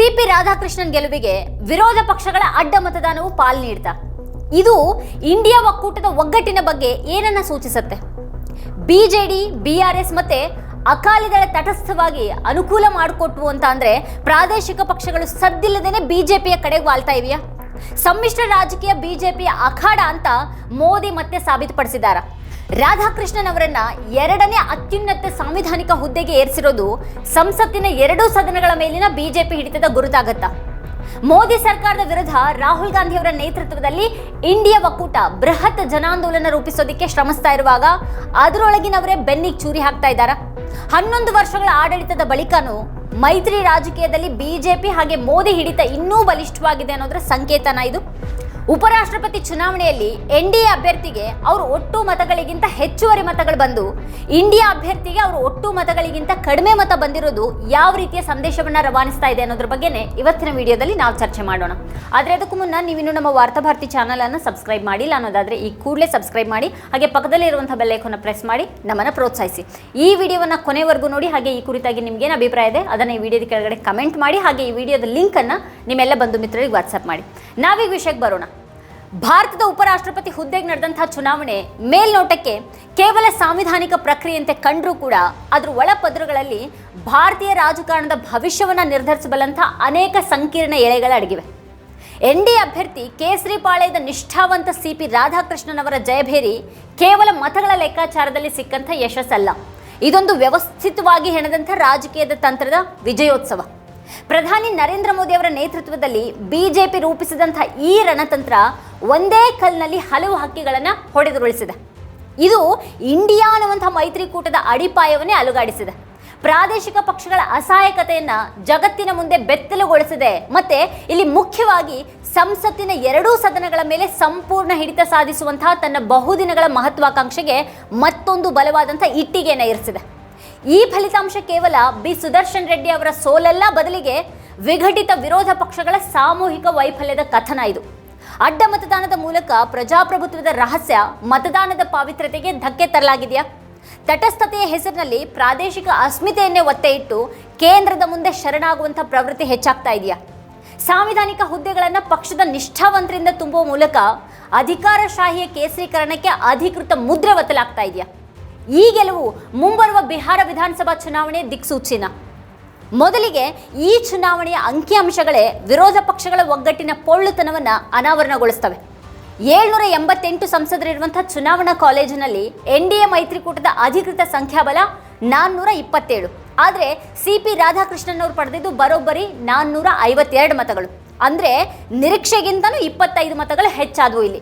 CP Radhakrishnan ಗೆಲುವಿಗೆ ವಿರೋಧ ಪಕ್ಷಗಳ ಅಡ್ಡ ಮತದಾನವು ಪಾಲ್ ನೀಡ್ತಾ. ಇದು ಇಂಡಿಯಾ ಒಕ್ಕೂಟದ ಒಗ್ಗಟ್ಟಿನ ಬಗ್ಗೆ ಏನನ್ನ ಸೂಚಿಸುತ್ತೆ? ಬಿಜೆಡಿ, ಬಿಆರ್ಎಸ್ ಮತ್ತೆ ಅಕಾಲಿದಳ ತಟಸ್ಥವಾಗಿ ಅನುಕೂಲ ಮಾಡಿಕೊಟ್ವು ಅಂತ ಅಂದ್ರೆ ಪ್ರಾದೇಶಿಕ ಪಕ್ಷಗಳು ಸದ್ದಿಲ್ಲದೇನೆ ಬಿಜೆಪಿಯ ಕಡೆಗೆ ವಾಲ್ತಾ ಇವೆಯಾ? ಸಮ್ಮಿಶ್ರ ರಾಜಕೀಯ ಬಿಜೆಪಿಯ ಅಖಾಡ ಅಂತ ಮೋದಿ ಮತ್ತೆ ಸಾಬೀತುಪಡಿಸಿದಾರ ರಾಧಾಕೃಷ್ಣನ್ ಅವರನ್ನ ಎರಡನೇ ಅತ್ಯುನ್ನತ ಸಾಂವಿಧಾನಿಕ ಹುದ್ದೆಗೆ ಏರಿಸಿರೋದು ಸಂಸತ್ತಿನ ಎರಡೂ ಸದನಗಳ ಮೇಲಿನ ಬಿಜೆಪಿ ಹಿಡಿತದ ಗುರುತಾಗತ್ತ? ಮೋದಿ ಸರ್ಕಾರದ ವಿರುದ್ಧ ರಾಹುಲ್ ಗಾಂಧಿ ಅವರ ನೇತೃತ್ವದಲ್ಲಿ ಇಂಡಿಯಾ ಒಕ್ಕೂಟ ಬೃಹತ್ ಜನಾಂದೋಲನ ರೂಪಿಸೋದಿಕ್ಕೆ ಶ್ರಮಿಸ್ತಾ ಇರುವಾಗ ಅದರೊಳಗಿನವರೇ ಬೆನ್ನಿಗೆ ಚೂರಿ ಹಾಕ್ತಾ ಇದ್ದಾರಾ? ಹನ್ನೊಂದು ವರ್ಷಗಳ ಆಡಳಿತದ ಬಳಿಕನೂ ಮೈತ್ರಿ ರಾಜಕೀಯದಲ್ಲಿ ಬಿಜೆಪಿ ಹಾಗೆ ಮೋದಿ ಹಿಡಿತ ಇನ್ನೂ ಬಲಿಷ್ಠವಾಗಿದೆ ಅನ್ನೋದರ ಸಂಕೇತನ ಇದು? ಉಪರಾಷ್ಟ್ರಪತಿ ಚುನಾವಣೆಯಲ್ಲಿ ಎನ್ ಡಿ ಎ ಅಭ್ಯರ್ಥಿಗೆ ಅವರು ಒಟ್ಟು ಮತಗಳಿಗಿಂತ ಹೆಚ್ಚುವರಿ ಮತಗಳು ಬಂದು, ಇಂಡಿಯಾ ಅಭ್ಯರ್ಥಿಗೆ ಅವರು ಒಟ್ಟು ಮತಗಳಿಗಿಂತ ಕಡಿಮೆ ಮತ ಬಂದಿರೋದು ಯಾವ ರೀತಿಯ ಸಂದೇಶವನ್ನು ರವಾನಿಸ್ತಾ ಇದೆ ಅನ್ನೋದ್ರ ಬಗ್ಗೆನೇ ಇವತ್ತಿನ ವಿಡಿಯೋದಲ್ಲಿ ನಾವು ಚರ್ಚೆ ಮಾಡೋಣ. ಆದರೆ ಅದಕ್ಕೂ ಮುನ್ನ ನೀವಿನ್ನು ನಮ್ಮ ವಾರ್ತಾಭಾರತಿ ಚಾನಲನ್ನು ಸಬ್ಸ್ಕ್ರೈಬ್ ಮಾಡಿಲ್ಲ ಅನ್ನೋದಾದ್ರೆ ಈ ಕೂಡಲೇ ಸಬ್ಸ್ಕ್ರೈಬ್ ಮಾಡಿ, ಹಾಗೆ ಪಕ್ಕದಲ್ಲಿ ಇರುವಂತಹ ಬೆಲ್ಲೈಕನ್ನ ಪ್ರೆಸ್ ಮಾಡಿ, ನಮ್ಮನ್ನು ಪ್ರೋತ್ಸಾಹಿಸಿ. ಈ ವಿಡಿಯೋವನ್ನು ಕೊನೆವರೆಗೂ ನೋಡಿ, ಹಾಗೆ ಈ ಕುರಿತಾಗಿ ನಿಮಗೇನು ಅಭಿಪ್ರಾಯ ಇದೆ ಅದನ್ನು ಈ ವಿಡಿಯೋದ ಕೆಳಗಡೆ ಕಮೆಂಟ್ ಮಾಡಿ, ಹಾಗೆ ಈ ವಿಡಿಯೋದ ಲಿಂಕನ್ನು ನಿಮ್ಮೆಲ್ಲ ಬಂಧು ಮಿತ್ರರಿಗೆ ವಾಟ್ಸಪ್ ಮಾಡಿ. ನಾವೀಗ ವಿಷಯಕ್ಕೆ ಬರೋಣ. ಭಾರತದ ಉಪರಾಷ್ಟ್ರಪತಿ ಹುದ್ದೆಗೆ ನಡೆದಂತಹ ಚುನಾವಣೆ ಮೇಲ್ನೋಟಕ್ಕೆ ಕೇವಲ ಸಾಂವಿಧಾನಿಕ ಪ್ರಕ್ರಿಯೆಯಂತೆ ಕಂಡರೂ ಕೂಡ ಅದರ ಒಳಪದರುಗಳಲ್ಲಿ ಭಾರತೀಯ ರಾಜಕಾರಣದ ಭವಿಷ್ಯವನ್ನು ನಿರ್ಧರಿಸಬಲ್ಲಂಥ ಅನೇಕ ಸಂಕೀರ್ಣ ಎಳೆಗಳ ಅಡಗಿವೆ. ಎನ್ ಡಿ ಅಭ್ಯರ್ಥಿ ಕೇಸರಿ ಪಾಳ್ಯದ ನಿಷ್ಠಾವಂತ ಸಿ ಪಿ ರಾಧಾಕೃಷ್ಣನ್ ಅವರ ಜಯಭೇರಿ ಕೇವಲ ಮತಗಳ ಲೆಕ್ಕಾಚಾರದಲ್ಲಿ ಸಿಕ್ಕಂಥ ಯಶಸ್ಸಲ್ಲ. ಇದೊಂದು ವ್ಯವಸ್ಥಿತವಾಗಿ ಹೆಣದಂಥ ರಾಜಕೀಯದ ತಂತ್ರದ ವಿಜಯೋತ್ಸವ. ಪ್ರಧಾನಿ ನರೇಂದ್ರ ಮೋದಿ ಅವರ ನೇತೃತ್ವದಲ್ಲಿ ಬಿಜೆಪಿ ರೂಪಿಸಿದಂಥ ಈ ರಣತಂತ್ರ ಒಂದೇ ಕಲ್ನಲ್ಲಿ ಹಲವು ಹಕ್ಕಿಗಳನ್ನು ಹೊಡೆದುರುಳಿಸಿದೆ. ಇದು ಇಂಡಿಯಾ ಅನ್ನುವಂಥ ಮೈತ್ರಿಕೂಟದ ಅಡಿಪಾಯವನ್ನೇ ಅಲುಗಾಡಿಸಿದೆ. ಪ್ರಾದೇಶಿಕ ಪಕ್ಷಗಳ ಅಸಹಾಯಕತೆಯನ್ನು ಜಗತ್ತಿನ ಮುಂದೆ ಬೆತ್ತಲುಗೊಳಿಸಿದೆ ಮತ್ತೆ ಇಲ್ಲಿ ಮುಖ್ಯವಾಗಿ ಸಂಸತ್ತಿನ ಎರಡೂ ಸದನಗಳ ಮೇಲೆ ಸಂಪೂರ್ಣ ಹಿಡಿತ ಸಾಧಿಸುವಂತಹ ತನ್ನ ಬಹುದಿನಗಳ ಮಹತ್ವಾಕಾಂಕ್ಷೆಗೆ ಮತ್ತೊಂದು ಬಲವಾದಂಥ ಇಟ್ಟಿಗೆಯನ್ನು ಇರಿಸಿದೆ. ಈ ಫಲಿತಾಂಶ ಕೇವಲ ಬಿ ಸುದರ್ಶನ್ ರೆಡ್ಡಿ ಅವರ ಸೋಲಲ್ಲ, ಬದಲಿಗೆ ವಿಘಟಿತ ವಿರೋಧ ಪಕ್ಷಗಳ ಸಾಮೂಹಿಕ ವೈಫಲ್ಯದ ಕಥನ ಇದು. ಅಡ್ಡ ಮತದಾನದ ಮೂಲಕ ಪ್ರಜಾಪ್ರಭುತ್ವದ ರಹಸ್ಯ, ಮತದಾನದ ಪಾವಿತ್ರ್ಯತೆಗೆ ಧಕ್ಕೆ ತರಲಾಗಿದೆಯಾ? ತಟಸ್ಥತೆಯ ಹೆಸರಿನಲ್ಲಿ ಪ್ರಾದೇಶಿಕ ಅಸ್ಮಿತೆಯನ್ನೇ ಒತ್ತೆ ಇಟ್ಟು ಕೇಂದ್ರದ ಮುಂದೆ ಶರಣಾಗುವಂಥ ಪ್ರವೃತ್ತಿ ಹೆಚ್ಚಾಗ್ತಾ ಇದೆಯಾ? ಸಾಂವಿಧಾನಿಕ ಹುದ್ದೆಗಳನ್ನು ಪಕ್ಷದ ನಿಷ್ಠಾವಂತರಿಂದ ತುಂಬುವ ಮೂಲಕ ಅಧಿಕಾರಶಾಹಿಯ ಕೇಸರೀಕರಣಕ್ಕೆ ಅಧಿಕೃತ ಮುದ್ರೆ ಒತ್ತಲಾಗ್ತಾ ಇದೆಯಾ? ಈ ಗೆಲುವು ಮುಂಬರುವ ಬಿಹಾರ ವಿಧಾನಸಭಾ ಚುನಾವಣೆ ದಿಕ್ಸೂಚಿನ. ಮೊದಲಿಗೆ ಈ ಚುನಾವಣೆಯ ಅಂಕಿಅಂಶಗಳೇ ವಿರೋಧ ಪಕ್ಷಗಳ ಒಗ್ಗಟ್ಟಿನ ಪೊಳ್ಳುತನವನ್ನು ಅನಾವರಣಗೊಳಿಸ್ತವೆ. ಏಳ್ನೂರ ಎಂಬತ್ತೆಂಟು ಸಂಸದರಿರುವಂಥ ಚುನಾವಣಾ ಕಾಲೇಜಿನಲ್ಲಿ ಎನ್ ಡಿ ಎ ಮೈತ್ರಿಕೂಟದ ಅಧಿಕೃತ ಸಂಖ್ಯಾಬಲ ನಾನ್ನೂರ ಇಪ್ಪತ್ತೇಳು. ಆದರೆ ಸಿ ಪಿ ರಾಧಾಕೃಷ್ಣನ್ ಅವರು ಪಡೆದಿದ್ದು ಬರೋಬ್ಬರಿ ನಾನ್ನೂರ ಐವತ್ತೆರಡು ಮತಗಳು. ಅಂದರೆ ನಿರೀಕ್ಷೆಗಿಂತಲೂ ಇಪ್ಪತ್ತೈದು ಮತಗಳು ಹೆಚ್ಚಾದವು ಇಲ್ಲಿ.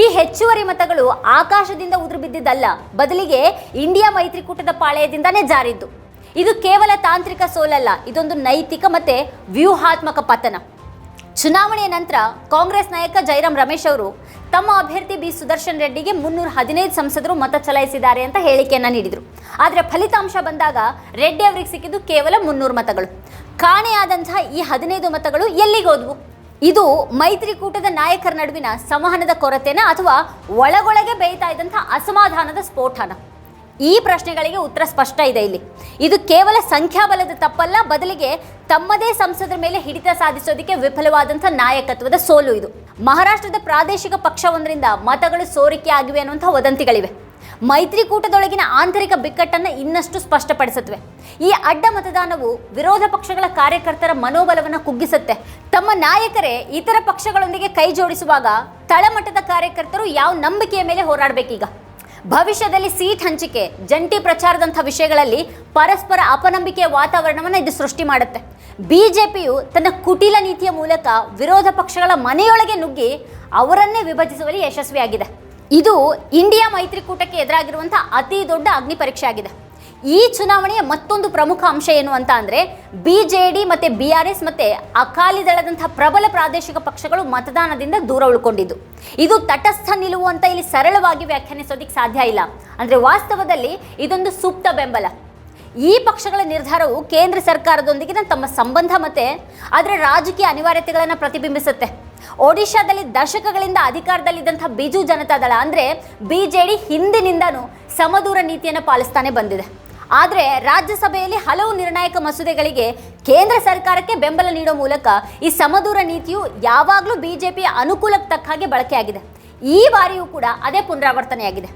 ಈ ಹೆಚ್ಚುವರಿ ಮತಗಳು ಆಕಾಶದಿಂದ ಉದುರು ಬಿದ್ದಿದ್ದಲ್ಲ ಬದಲಿಗೆ ಇಂಡಿಯಾ ಮೈತ್ರಿಕೂಟದ ಪಾಳೆಯದಿಂದನೇ ಜಾರಿದ್ದು. ಇದು ಕೇವಲ ತಾಂತ್ರಿಕ ಸೋಲಲ್ಲ, ಇದೊಂದು ನೈತಿಕ ಮತ್ತೆ ವ್ಯೂಹಾತ್ಮಕ ಪತನ. ಚುನಾವಣೆಯ ನಂತರ ಕಾಂಗ್ರೆಸ್ ನಾಯಕ ಜೈರಾಮ್ ರಮೇಶ್ ಅವರು ತಮ್ಮ ಅಭ್ಯರ್ಥಿ ಬಿ ಸುದರ್ಶನ್ ರೆಡ್ಡಿಗೆ ಮುನ್ನೂರ ಹದಿನೈದು ಸಂಸದರು ಮತ ಚಲಾಯಿಸಿದ್ದಾರೆ ಅಂತ ಹೇಳಿಕೆಯನ್ನ ನೀಡಿದರು. ಆದರೆ ಫಲಿತಾಂಶ ಬಂದಾಗ ರೆಡ್ಡಿ ಅವರಿಗೆ ಸಿಕ್ಕಿದ್ದು ಕೇವಲ ಮುನ್ನೂರು ಮತಗಳು. ಕಾಣೆಯಾದಂತಹ ಈ ಹದಿನೈದು ಮತಗಳು ಎಲ್ಲಿಗೋದ್ವು ಇದು ಮೈತ್ರಿಕೂಟದ ನಾಯಕರ ನಡುವಿನ ಸಂವಹನದ ಕೊರತೆನ ಅಥವಾ ಒಳಗೊಳಗೆ ಬೇಯ್ತಾ ಇದ್ದಂಥ ಅಸಮಾಧಾನದ ಸ್ಫೋಟನ? ಈ ಪ್ರಶ್ನೆಗಳಿಗೆ ಉತ್ತರ ಸ್ಪಷ್ಟ ಇದೆ ಇಲ್ಲಿ. ಇದು ಕೇವಲ ಸಂಖ್ಯಾಬಲದ ತಪ್ಪಲ್ಲ, ಬದಲಿಗೆ ತಮ್ಮದೇ ಸಂಸದರ ಮೇಲೆ ಹಿಡಿತ ಸಾಧಿಸೋದಕ್ಕೆ ವಿಫಲವಾದಂಥ ನಾಯಕತ್ವದ ಸೋಲು ಇದು. ಮಹಾರಾಷ್ಟ್ರದ ಪ್ರಾದೇಶಿಕ ಪಕ್ಷವೊಂದರಿಂದ ಮತಗಳು ಸೋರಿಕೆ ಆಗಿವೆ ಅನ್ನುವಂಥ ವದಂತಿಗಳಿವೆ. ಮೈತ್ರಿಕೂಟದೊಳಗಿನ ಆಂತರಿಕ ಬಿಕ್ಕಟ್ಟನ್ನು ಇನ್ನಷ್ಟು ಸ್ಪಷ್ಟಪಡಿಸುತ್ತವೆ. ಈ ಅಡ್ಡ ಮತದಾನವು ವಿರೋಧ ಪಕ್ಷಗಳ ಕಾರ್ಯಕರ್ತರ ಮನೋಬಲವನ್ನು ಕುಗ್ಗಿಸುತ್ತೆ. ತಮ್ಮ ನಾಯಕರೇ ಇತರ ಪಕ್ಷಗಳೊಂದಿಗೆ ಕೈ ಜೋಡಿಸುವಾಗ ತಳಮಟ್ಟದ ಕಾರ್ಯಕರ್ತರು ಯಾವ ನಂಬಿಕೆಯ ಮೇಲೆ ಹೋರಾಡಬೇಕೀಗ? ಭವಿಷ್ಯದಲ್ಲಿ ಸೀಟ್ ಹಂಚಿಕೆ, ಜಂಟಿ ಪ್ರಚಾರದಂಥ ವಿಷಯಗಳಲ್ಲಿ ಪರಸ್ಪರ ಅಪನಂಬಿಕೆಯ ವಾತಾವರಣವನ್ನು ಇದು ಸೃಷ್ಟಿ ಮಾಡುತ್ತೆ. ಬಿಜೆಪಿಯು ತನ್ನ ಕುಟಿಲ ನೀತಿಯ ಮೂಲಕ ವಿರೋಧ ಪಕ್ಷಗಳ ಮನೆಯೊಳಗೆ ನುಗ್ಗಿ ಅವರನ್ನೇ ವಿಭಜಿಸುವಲ್ಲಿ ಯಶಸ್ವಿಯಾಗಿದೆ. ಇದು ಇಂಡಿಯಾ ಮೈತ್ರಿಕೂಟಕ್ಕೆ ಎದುರಾಗಿರುವಂಥ ಅತಿ ದೊಡ್ಡ ಅಗ್ನಿ ಪರೀಕ್ಷೆ ಆಗಿದೆ. ಈ ಚುನಾವಣೆಯ ಮತ್ತೊಂದು ಪ್ರಮುಖ ಅಂಶ ಏನು ಅಂತ ಅಂದರೆ ಬಿ ಜೆ ಡಿ ಮತ್ತು ಬಿ ಆರ್ ಎಸ್ ಮತ್ತು ಅಕಾಲಿ ದಳದಂಥ ಪ್ರಬಲ ಪ್ರಾದೇಶಿಕ ಪಕ್ಷಗಳು ಮತದಾನದಿಂದ ದೂರ ಉಳ್ಕೊಂಡಿದ್ದು. ಇದು ತಟಸ್ಥ ನಿಲುವು ಅಂತ ಇಲ್ಲಿ ಸರಳವಾಗಿ ವ್ಯಾಖ್ಯಾನಿಸೋದಕ್ಕೆ ಸಾಧ್ಯ ಇಲ್ಲ. ಅಂದರೆ ವಾಸ್ತವದಲ್ಲಿ ಇದೊಂದು ಸೂಕ್ತ ಬೆಂಬಲ. ಈ ಪಕ್ಷಗಳ ನಿರ್ಧಾರವು ಕೇಂದ್ರ ಸರ್ಕಾರದೊಂದಿಗಿನ ತಮ್ಮ ಸಂಬಂಧ ಮತ್ತು ಅದರ ರಾಜಕೀಯ ಅನಿವಾರ್ಯತೆಗಳನ್ನು ಪ್ರತಿಬಿಂಬಿಸುತ್ತೆ. ಒಡಿಶಾದಲ್ಲಿ ದಶಕಗಳಿಂದ ಅಧಿಕಾರದಲ್ಲಿದ್ದಂಥ ಬಿಜು ಜನತಾದಳ ಅಂದರೆ ಬಿ ಜೆ ಡಿ ಹಿಂದಿನಿಂದನೂ ಸಮದೂರ ನೀತಿಯನ್ನು ಪಾಲಿಸ್ತಾನೆ ಬಂದಿದೆ. ಆದರೆ ರಾಜ್ಯಸಭೆಯಲ್ಲಿ ಹಲವು ನಿರ್ಣಾಯಕ ಮಸೂದೆಗಳಿಗೆ ಕೇಂದ್ರ ಸರ್ಕಾರಕ್ಕೆ ಬೆಂಬಲ ನೀಡೋ ಮೂಲಕ ಈ ಸಮದೂರ ನೀತಿಯು ಯಾವಾಗಲೂ ಬಿಜೆಪಿಯ ಅನುಕೂಲಕ್ಕೆ ತಕ್ಕ ಹಾಗೆ ಬಳಕೆಯಾಗಿದೆ. ಈ ಬಾರಿಯೂ ಕೂಡ ಅದೇ ಪುನರಾವರ್ತನೆಯಾಗಿದೆ.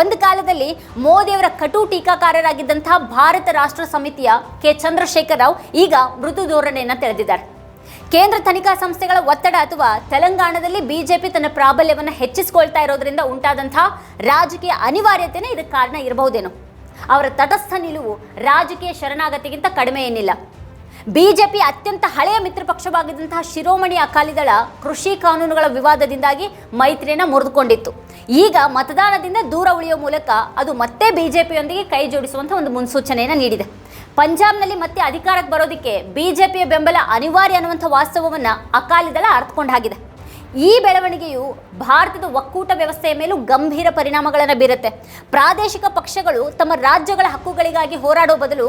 ಒಂದು ಕಾಲದಲ್ಲಿ ಮೋದಿಯವರ ಕಟು ಟೀಕಾಕಾರರಾಗಿದ್ದಂತಹ ಭಾರತ ರಾಷ್ಟ್ರ ಸಮಿತಿಯ ಕೆ. ಚಂದ್ರಶೇಖರ್ ರಾವ್ ಈಗ ಮೃದು ಧೋರಣೆಯನ್ನು ತೆರೆದಿದ್ದಾರೆ. ಕೇಂದ್ರ ತನಿಖಾ ಸಂಸ್ಥೆಗಳ ಒತ್ತಡ ಅಥವಾ ತೆಲಂಗಾಣದಲ್ಲಿ ಬಿಜೆಪಿ ತನ್ನ ಪ್ರಾಬಲ್ಯವನ್ನು ಹೆಚ್ಚಿಸಿಕೊಳ್ತಾ ಇರೋದ್ರಿಂದ ಉಂಟಾದಂತಹ ರಾಜಕೀಯ ಅನಿವಾರ್ಯತೆನೇ ಇದಕ್ಕೆ ಕಾರಣ ಇರಬಹುದೇನೋ. ಅವರ ತಟಸ್ಥ ನಿಲುವು ರಾಜಕೀಯ ಶರಣಾಗತಿಗಿಂತ ಕಡಿಮೆ ಏನಿಲ್ಲ. ಬಿಜೆಪಿ ಅತ್ಯಂತ ಹಳೆಯ ಮಿತ್ರ ಪಕ್ಷವಾಗಿದ್ದಂತಹ ಶಿರೋಮಣಿ ಅಕಾಲಿದಳ ಕೃಷಿ ಕಾನೂನುಗಳ ವಿವಾದದಿಂದಾಗಿ ಮೈತ್ರಿಯನ್ನ ಮುರಿದುಕೊಂಡಿತ್ತು. ಈಗ ಮತದಾನದಿಂದ ದೂರ ಉಳಿಯುವ ಮೂಲಕ ಅದು ಮತ್ತೆ ಬಿಜೆಪಿಯೊಂದಿಗೆ ಕೈ ಜೋಡಿಸುವಂಥ ಒಂದು ಮುನ್ಸೂಚನೆಯನ್ನು ನೀಡಿದೆ. ಪಂಜಾಬ್ನಲ್ಲಿ ಮತ್ತೆ ಅಧಿಕಾರಕ್ಕೆ ಬರೋದಕ್ಕೆ ಬಿಜೆಪಿಯ ಬೆಂಬಲ ಅನಿವಾರ್ಯ ಅನ್ನುವಂಥ ವಾಸ್ತವವನ್ನು ಅಕಾಲಿದಳ ಅರ್ಥಕೊಂಡಾಗಿದೆ ಈ ಬೆಳವಣಿಗೆಯು ಭಾರತದ ಒಕ್ಕೂಟ ವ್ಯವಸ್ಥೆಯ ಮೇಲೂ ಗಂಭೀರ ಪರಿಣಾಮಗಳನ್ನು ಬೀರುತ್ತೆ. ಪ್ರಾದೇಶಿಕ ಪಕ್ಷಗಳು ತಮ್ಮ ರಾಜ್ಯಗಳ ಹಕ್ಕುಗಳಿಗಾಗಿ ಹೋರಾಡೋ ಬದಲು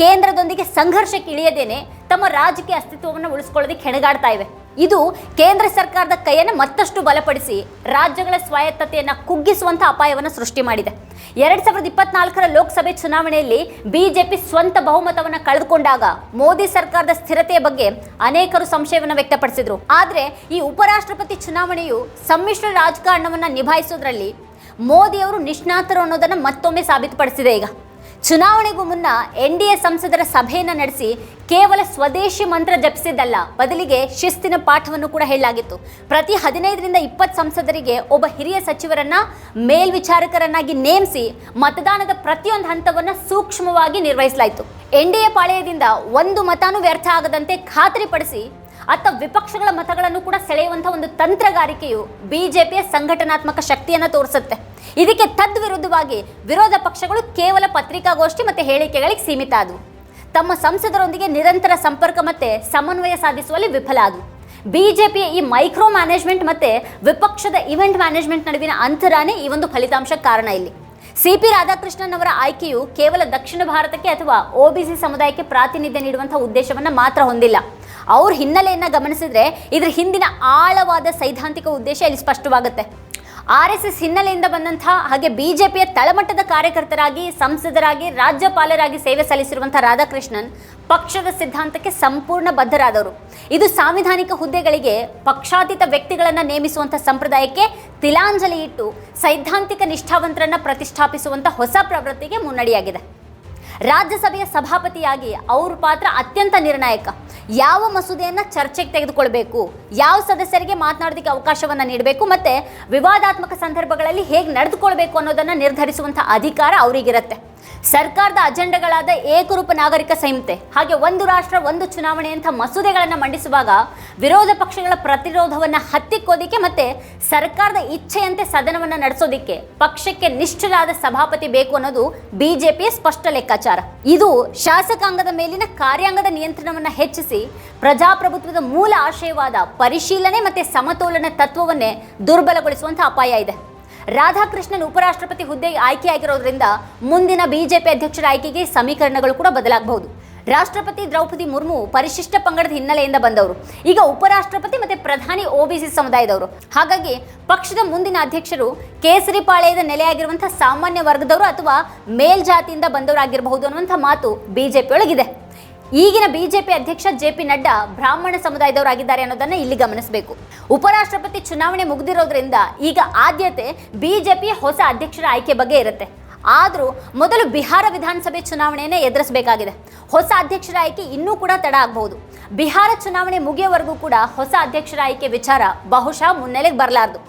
ಕೇಂದ್ರದೊಂದಿಗೆ ಸಂಘರ್ಷಕ್ಕೆ ಇಳಿಯದೇನೆ ತಮ್ಮ ರಾಜಕೀಯ ಅಸ್ತಿತ್ವವನ್ನು ಉಳಿಸ್ಕೊಳ್ಳೋದಕ್ಕೆ ಹೆಣಗಾಡ್ತಾ ಇವೆ. ಇದು ಕೇಂದ್ರ ಸರ್ಕಾರದ ಕೈಯನ್ನು ಮತ್ತಷ್ಟು ಬಲಪಡಿಸಿ ರಾಜ್ಯಗಳ ಸ್ವಾಯತ್ತತೆಯನ್ನು ಕುಗ್ಗಿಸುವಂಥ ಅಪಾಯವನ್ನು ಸೃಷ್ಟಿ ಮಾಡಿದೆ. ಎರಡ್ ಸಾವಿರದ ಇಪ್ಪತ್ನಾಲ್ಕರ ಲೋಕಸಭೆ ಚುನಾವಣೆಯಲ್ಲಿ ಬಿಜೆಪಿ ಸ್ವಂತ ಬಹುಮತವನ್ನು ಕಳೆದುಕೊಂಡಾಗ ಮೋದಿ ಸರ್ಕಾರದ ಸ್ಥಿರತೆಯ ಬಗ್ಗೆ ಅನೇಕರು ಸಂಶಯವನ್ನು ವ್ಯಕ್ತಪಡಿಸಿದ್ರು. ಆದರೆ ಈ ಉಪರಾಷ್ಟ್ರಪತಿ ಚುನಾವಣೆಯು ಸಮ್ಮಿಶ್ರ ರಾಜಕಾರಣವನ್ನು ನಿಭಾಯಿಸೋದ್ರಲ್ಲಿ ಮೋದಿಯವರು ನಿಷ್ಣಾತರು ಅನ್ನೋದನ್ನು ಮತ್ತೊಮ್ಮೆ ಸಾಬೀತುಪಡಿಸಿದೆ ಈಗ. ಚುನಾವಣೆಗೂ ಮುನ್ನ ಎನ್ ಡಿ ಎ ಸಂಸದರ ಸಭೆಯನ್ನು ನಡೆಸಿ ಕೇವಲ ಸ್ವದೇಶಿ ಮಂತ್ರ ಜಪಿಸಿದ್ದಲ್ಲ. ಬದಲಿಗೆ ಶಿಸ್ತಿನ ಪಾಠವನ್ನು ಕೂಡ ಹೇಳಲಾಗಿತ್ತು. ಪ್ರತಿ ಹದಿನೈದರಿಂದ ಇಪ್ಪತ್ತು ಸಂಸದರಿಗೆ ಒಬ್ಬ ಹಿರಿಯ ಸಚಿವರನ್ನ, ಮೇಲ್ವಿಚಾರಕರನ್ನಾಗಿ ನೇಮಿಸಿ ಮತದಾನದ ಪ್ರತಿಯೊಂದು ಹಂತವನ್ನು ಸೂಕ್ಷ್ಮವಾಗಿ ನಿರ್ವಹಿಸಲಾಯಿತು. ಎನ್ ಡಿ ಎ ಪಾಳೆಯದಿಂದ ಒಂದು ಮತಾನು ವ್ಯರ್ಥ ಆಗದಂತೆ ಖಾತರಿಪಡಿಸಿ ಅತ್ತ ವಿಪಕ್ಷಗಳ ಮತಗಳನ್ನು ಕೂಡ ಸೆಳೆಯುವಂಥ ಒಂದು ತಂತ್ರಗಾರಿಕೆಯು ಬಿಜೆಪಿಯ ಸಂಘಟನಾತ್ಮಕ ಶಕ್ತಿಯನ್ನು ತೋರಿಸುತ್ತೆ. ಇದಕ್ಕೆ ತದ್ವಿರುದ್ಧವಾಗಿ ವಿರೋಧ ಪಕ್ಷಗಳು ಕೇವಲ ಪತ್ರಿಕಾಗೋಷ್ಠಿ ಮತ್ತು ಹೇಳಿಕೆಗಳಿಗೆ ಸೀಮಿತ ಆದವು ತಮ್ಮ ಸಂಸದರೊಂದಿಗೆ ನಿರಂತರ ಸಂಪರ್ಕ ಮತ್ತು ಸಮನ್ವಯ ಸಾಧಿಸುವಲ್ಲಿ ವಿಫಲ ಆದವು ಬಿಜೆಪಿಯ ಈ ಮೈಕ್ರೋ ಮ್ಯಾನೇಜ್ಮೆಂಟ್ ಮತ್ತು ವಿಪಕ್ಷದ ಇವೆಂಟ್ ಮ್ಯಾನೇಜ್ಮೆಂಟ್ ನಡುವಿನ ಅಂತರಾನೇ ಈ ಒಂದು ಫಲಿತಾಂಶಕ್ಕೆ ಕಾರಣ ಇಲ್ಲಿ. ಸಿ ಪಿ ರಾಧಾಕೃಷ್ಣನ್ ಅವರ ಆಯ್ಕೆಯು ಕೇವಲ ದಕ್ಷಿಣ ಭಾರತಕ್ಕೆ ಅಥವಾ ಒ ಬಿ ಸಿ ಸಮುದಾಯಕ್ಕೆ ಪ್ರಾತಿನಿಧ್ಯ ನೀಡುವಂಥ ಉದ್ದೇಶವನ್ನು ಮಾತ್ರ ಹೊಂದಿಲ್ಲ. ಅವ್ರ ಹಿನ್ನೆಲೆಯನ್ನು ಗಮನಿಸಿದರೆ ಇದ್ರ ಹಿಂದಿನ ಆಳವಾದ ಸೈದ್ಧಾಂತಿಕ ಉದ್ದೇಶ ಇಲ್ಲಿ ಸ್ಪಷ್ಟವಾಗುತ್ತೆ. ಆರ್ ಎಸ್ ಎಸ್ ಹಿನ್ನೆಲೆಯಿಂದ ಬಂದಂತಹ ಹಾಗೆ ಬಿಜೆಪಿಯ ತಳಮಟ್ಟದ ಕಾರ್ಯಕರ್ತರಾಗಿ, ಸಂಸದರಾಗಿ, ರಾಜ್ಯಪಾಲರಾಗಿ ಸೇವೆ ಸಲ್ಲಿಸಿರುವಂತಹ ರಾಧಾಕೃಷ್ಣನ್ ಪಕ್ಷದ ಸಿದ್ಧಾಂತಕ್ಕೆ ಸಂಪೂರ್ಣ ಬದ್ಧರಾದವರು. ಇದು ಸಾಂವಿಧಾನಿಕ ಹುದ್ದೆಗಳಿಗೆ ಪಕ್ಷಾತೀತ ವ್ಯಕ್ತಿಗಳನ್ನು ನೇಮಿಸುವಂಥ ಸಂಪ್ರದಾಯಕ್ಕೆ ತಿಲಾಂಜಲಿ ಇಟ್ಟು ಸೈದ್ಧಾಂತಿಕ ನಿಷ್ಠಾವಂತರನ್ನ ಪ್ರತಿಷ್ಠಾಪಿಸುವಂಥ ಹೊಸ ಪ್ರವೃತ್ತಿಗೆ ಮುನ್ನಡೆಯಾಗಿದೆ. ರಾಜ್ಯಸಭೆಯ ಸಭಾಪತಿಯಾಗಿ ಅವ್ರ ಪಾತ್ರ ಅತ್ಯಂತ ನಿರ್ಣಾಯಕ. ಯಾವ ಮಸೂದೆಯನ್ನು ಚರ್ಚೆಗೆ ತೆಗೆದುಕೊಳ್ಬೇಕು? ಯಾವ ಸದಸ್ಯರಿಗೆ ಮಾತನಾಡೋದಕ್ಕೆ ಅವಕಾಶವನ್ನು ನೀಡಬೇಕು? ಮತ್ತು ವಿವಾದಾತ್ಮಕ ಸಂದರ್ಭಗಳಲ್ಲಿ ಹೇಗೆ ನಡೆದುಕೊಳ್ಬೇಕು ಅನ್ನೋದನ್ನು ನಿರ್ಧರಿಸುವಂಥ ಅಧಿಕಾರ ಅವರಿಗಿರುತ್ತೆ. ಸರ್ಕಾರದ ಅಜೆಂಡಗಳಾದ ಏಕರೂಪ ನಾಗರಿಕ ಸಂಹಿತೆ, ಹಾಗೆ ಒಂದು ರಾಷ್ಟ್ರ, ಒಂದು ಚುನಾವಣೆ ಅಂತ ಮಸೂದೆಗಳನ್ನು ಮಂಡಿಸುವಾಗ ವಿರೋಧ ಪಕ್ಷಗಳ ಪ್ರತಿರೋಧವನ್ನು ಹತ್ತಿಕ್ಕೋದಿಕ್ಕೆ ಮತ್ತೆ ಸರ್ಕಾರದ ಇಚ್ಛೆಯಂತೆ ಸದನವನ್ನು ನಡೆಸೋದಿಕ್ಕೆ ಪಕ್ಷಕ್ಕೆ ನಿಷ್ಠರಾದ ಸಭಾಪತಿ ಬೇಕು ಅನ್ನೋದು ಬಿಜೆಪಿಯ ಸ್ಪಷ್ಟ ಲೆಕ್ಕಾಚಾರ. ಇದು ಶಾಸಕಾಂಗದ ಮೇಲಿನ ಕಾರ್ಯಾಂಗದ ನಿಯಂತ್ರಣವನ್ನು ಹೆಚ್ಚಿಸಿ ಪ್ರಜಾಪ್ರಭುತ್ವದ ಮೂಲ ಆಶಯವಾದ ಪರಿಶೀಲನೆ ಮತ್ತೆ ಸಮತೋಲನ ತತ್ವವನ್ನೇ ದುರ್ಬಲಗೊಳಿಸುವಂಥ ಅಪಾಯ ಇದೆ. ರಾಧಾಕೃಷ್ಣನ್ ಉಪರಾಷ್ಟ್ರಪತಿ ಹುದ್ದೆಗೆ ಆಯ್ಕೆಯಾಗಿರೋದ್ರಿಂದ ಮುಂದಿನ ಬಿಜೆಪಿ ಅಧ್ಯಕ್ಷರ ಆಯ್ಕೆಗೆ ಸಮೀಕರಣಗಳು ಕೂಡ ಬದಲಾಗಬಹುದು. ರಾಷ್ಟ್ರಪತಿ ದ್ರೌಪದಿ ಮುರ್ಮು ಪರಿಶಿಷ್ಟ ಪಂಗಡದ ಹಿನ್ನೆಲೆಯಿಂದ ಬಂದವರು. ಈಗ ಉಪರಾಷ್ಟ್ರಪತಿ ಮತ್ತೆ ಪ್ರಧಾನಿ ಒಬಿಸಿ ಸಮುದಾಯದವರು. ಹಾಗಾಗಿ ಪಕ್ಷದ ಮುಂದಿನ ಅಧ್ಯಕ್ಷರು ಕೇಸರಿ ಪಾಳೆಯದ ನೆಲೆಯಾಗಿರುವಂತಹ ಸಾಮಾನ್ಯ ವರ್ಗದವರು ಅಥವಾ ಮೇಲ್ಜಾತಿಯಿಂದ ಬಂದವರಾಗಿರಬಹುದು ಅನ್ನುವಂಥ ಮಾತು ಬಿಜೆಪಿ ಒಳಗಿದೆ ಈಗಿನ ಬಿಜೆಪಿ ಅಧ್ಯಕ್ಷ ಜೆ ಪಿ ನಡ್ಡಾ ಬ್ರಾಹ್ಮಣ ಸಮುದಾಯದವರಾಗಿದ್ದಾರೆ ಅನ್ನೋದನ್ನ ಇಲ್ಲಿ ಗಮನಿಸಬೇಕು. ಉಪರಾಷ್ಟ್ರಪತಿ ಚುನಾವಣೆ ಮುಗಿದಿರೋದ್ರಿಂದ ಈಗ ಆದ್ಯತೆ ಬಿಜೆಪಿಯ ಹೊಸ ಅಧ್ಯಕ್ಷರ ಆಯ್ಕೆ ಬಗ್ಗೆ ಇರುತ್ತೆ. ಆದರೂ ಮೊದಲು ಬಿಹಾರ ವಿಧಾನಸಭೆ ಚುನಾವಣೆಯನ್ನೇ ಎದುರಿಸಬೇಕಾಗಿದೆ. ಹೊಸ ಅಧ್ಯಕ್ಷರ ಆಯ್ಕೆ ಇನ್ನೂ ಕೂಡ ತಡ ಆಗಬಹುದು. ಬಿಹಾರ ಚುನಾವಣೆ ಮುಗಿಯೋವರೆಗೂ ಕೂಡ ಹೊಸ ಅಧ್ಯಕ್ಷರ ಆಯ್ಕೆ ವಿಚಾರ ಬಹುಶಃ ಮುನ್ನೆಲೆಗೆ ಬರಲಾರದು.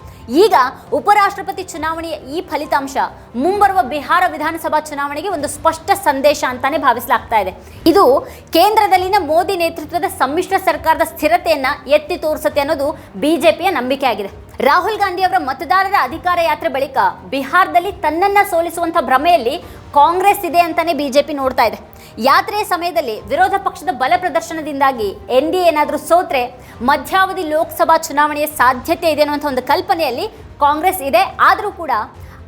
ಈಗ ಉಪರಾಷ್ಟ್ರಪತಿ ಚುನಾವಣೆಯ ಈ ಫಲಿತಾಂಶ ಮುಂಬರುವ ಬಿಹಾರ ವಿಧಾನಸಭಾ ಚುನಾವಣೆಗೆ ಒಂದು ಸ್ಪಷ್ಟ ಸಂದೇಶ ಅಂತಾನೆ ಭಾವಿಸಲಾಗ್ತಾ ಇದೆ. ಇದು ಕೇಂದ್ರದಲ್ಲಿನ ಮೋದಿ ನೇತೃತ್ವದ ಸಮ್ಮಿಶ್ರ ಸರ್ಕಾರದ ಸ್ಥಿರತೆಯನ್ನ ಎತ್ತಿ ತೋರಿಸುತ್ತೆ ಅನ್ನೋದು ಬಿಜೆಪಿಯ ನಂಬಿಕೆ ಆಗಿದೆ ರಾಹುಲ್ ಗಾಂಧಿ ಅವರ ಮತದಾರರ ಅಧಿಕಾರ ಯಾತ್ರೆ ಬಳಿಕ ಬಿಹಾರದಲ್ಲಿ ತನ್ನನ್ನ ಸೋಲಿಸುವಂತ ಭ್ರಮೆಯಲ್ಲಿ ಕಾಂಗ್ರೆಸ್ ಇದೆ ಅಂತಾನೆ ಬಿಜೆಪಿ ನೋಡ್ತಾ ಇದೆ. ಯಾತ್ರೆಯ ಸಮಯದಲ್ಲಿ ವಿರೋಧ ಪಕ್ಷದ ಬಲ ಪ್ರದರ್ಶನದಿಂದಾಗಿ ಎನ್ ಡಿ ಏನಾದರೂ ಸೋತ್ರೆ ಮಧ್ಯಾವಧಿ ಲೋಕಸಭಾ ಚುನಾವಣೆಯ ಸಾಧ್ಯತೆ ಇದೆ ಅನ್ನುವಂಥ ಒಂದು ಕಲ್ಪನೆಯಲ್ಲಿ ಕಾಂಗ್ರೆಸ್ ಇದೆ. ಆದರೂ ಕೂಡ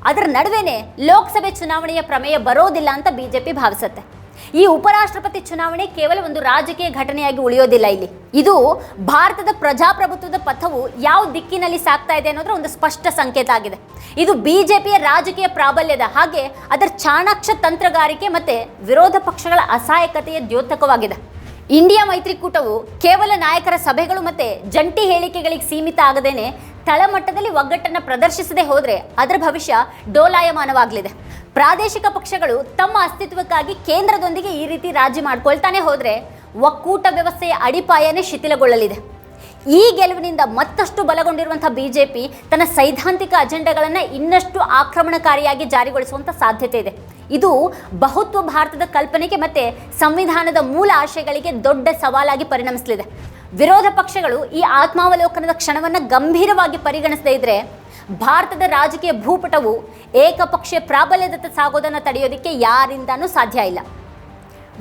ಅದರ ನಡುವೆನೇ ಲೋಕಸಭೆ ಚುನಾವಣೆಯ ಪ್ರಮೇಯ ಬರೋದಿಲ್ಲ ಅಂತ ಬಿಜೆಪಿ ಭಾವಿಸುತ್ತೆ. ಈ ಉಪರಾಷ್ಟ್ರಪತಿ ಚುನಾವಣೆ ಕೇವಲ ಒಂದು ರಾಜಕೀಯ ಘಟನೆಯಾಗಿ ಉಳಿಯೋದಿಲ್ಲ ಇಲ್ಲಿ. ಇದು ಭಾರತದ ಪ್ರಜಾಪ್ರಭುತ್ವದ ಪಥವು ಯಾವ ದಿಕ್ಕಿನಲ್ಲಿ ಸಾಗ್ತಾ ಇದೆ ಅನ್ನೋದ್ರ ಒಂದು ಸ್ಪಷ್ಟ ಸಂಕೇತ ಆಗಿದೆ. ಇದು ಬಿಜೆಪಿಯ ರಾಜಕೀಯ ಪ್ರಾಬಲ್ಯದ ಹಾಗೆ ಅದರ ಚಾಣಾಕ್ಷ ತಂತ್ರಗಾರಿಕೆ ಮತ್ತೆ ವಿರೋಧ ಪಕ್ಷಗಳ ಅಸಹಾಯಕತೆಯ ದ್ಯೋತಕವಾಗಿದೆ. ಇಂಡಿಯಾ ಮೈತ್ರಿಕೂಟವು ಕೇವಲ ನಾಯಕರ ಸಭೆಗಳು ಮತ್ತೆ ಜಂಟಿ ಹೇಳಿಕೆಗಳಿಗೆ ಸೀಮಿತ ಆಗದೇನೆ ತಳಮಟ್ಟದಲ್ಲಿ ಒಗ್ಗಟ್ಟನ್ನು ಪ್ರದರ್ಶಿಸದೆ ಹೋದರೆ ಅದರ ಭವಿಷ್ಯ ಡೋಲಾಯಮಾನವಾಗಲಿದೆ. ಪ್ರಾದೇಶಿಕ ಪಕ್ಷಗಳು ತಮ್ಮ ಅಸ್ತಿತ್ವಕ್ಕಾಗಿ ಕೇಂದ್ರದೊಂದಿಗೆ ಈ ರೀತಿ ರಾಜಿ ಮಾಡ್ಕೊಳ್ತಾನೆ ಹೋದರೆ ಒಕ್ಕೂಟ ವ್ಯವಸ್ಥೆಯ ಅಡಿಪಾಯನೇ ಶಿಥಿಲಗೊಳ್ಳಲಿದೆ. ಈ ಗೆಲುವಿನಿಂದ ಮತ್ತಷ್ಟು ಬಲಗೊಂಡಿರುವಂತಹ ಬಿಜೆಪಿ ತನ್ನ ಸೈದ್ಧಾಂತಿಕ ಅಜೆಂಡಾಗಳನ್ನು ಇನ್ನಷ್ಟು ಆಕ್ರಮಣಕಾರಿಯಾಗಿ ಜಾರಿಗೊಳಿಸುವಂತ ಸಾಧ್ಯತೆ ಇದೆ. ಇದು ಬಹುತ್ವ ಭಾರತದ ಕಲ್ಪನೆಗೆ ಮತ್ತೆ ಸಂವಿಧಾನದ ಮೂಲ ಆಶಯಗಳಿಗೆ ದೊಡ್ಡ ಸವಾಲಾಗಿ ಪರಿಣಮಿಸಲಿದೆ. ವಿರೋಧ ಪಕ್ಷಗಳು ಈ ಆತ್ಮಾವಲೋಕನದ ಕ್ಷಣವನ್ನು ಗಂಭೀರವಾಗಿ ಪರಿಗಣಿಸದೇ ಇದ್ರೆ ಭಾರತದ ರಾಜಕೀಯ ಭೂಪಟವು ಏಕಪಕ್ಷೀಯ ಪ್ರಾಬಲ್ಯದತ್ತ ಸಾಗೋದನ್ನು ತಡೆಯೋದಕ್ಕೆ ಯಾರಿಂದನೂ ಸಾಧ್ಯ ಇಲ್ಲ.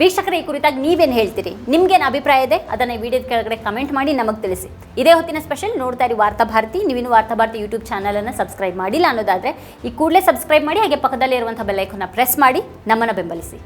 ವೀಕ್ಷಕರ, ಈ ಕುರಿತಾಗಿ ನೀವೇನು ಹೇಳ್ತೀರಿ? ನಿಮ್ಗೇನು ಅಭಿಪ್ರಾಯ ಇದೆ? ಅದನ್ನು ವಿಡಿಯೋದ ಕೆಳಗಡೆ ಕಮೆಂಟ್ ಮಾಡಿ ನಮಗೆ ತಿಳಿಸಿ. ಇದೇ ಹೊತ್ತಿನ ಸ್ಪೆಷಲ್ ನೋಡ್ತಾ ಇರಿ ವಾರ್ತಾ ಭಾರತಿ. ವಾರ್ತಾಭಾರತಿ ವಾರ್ತಾ ಭಾರತಿ ಯೂಟ್ಯೂಬ್ ಚಾನಲನ್ನು ಸಬ್ಸ್ಕ್ರೈಬ್ ಮಾಡಿಲ್ಲ ಅನ್ನೋದಾದರೆ ಈ ಕೂಡಲೇ ಸಬ್ಸ್ಕ್ರೈಬ್ ಮಾಡಿ, ಹಾಗೆ ಪಕ್ಕದಲ್ಲಿ ಇರುವಂಥ ಬೆಲ್ಲೈಕನ್ನ ಪ್ರೆಸ್ ಮಾಡಿ, ನಮ್ಮನ್ನು ಬೆಂಬಲಿಸಿ.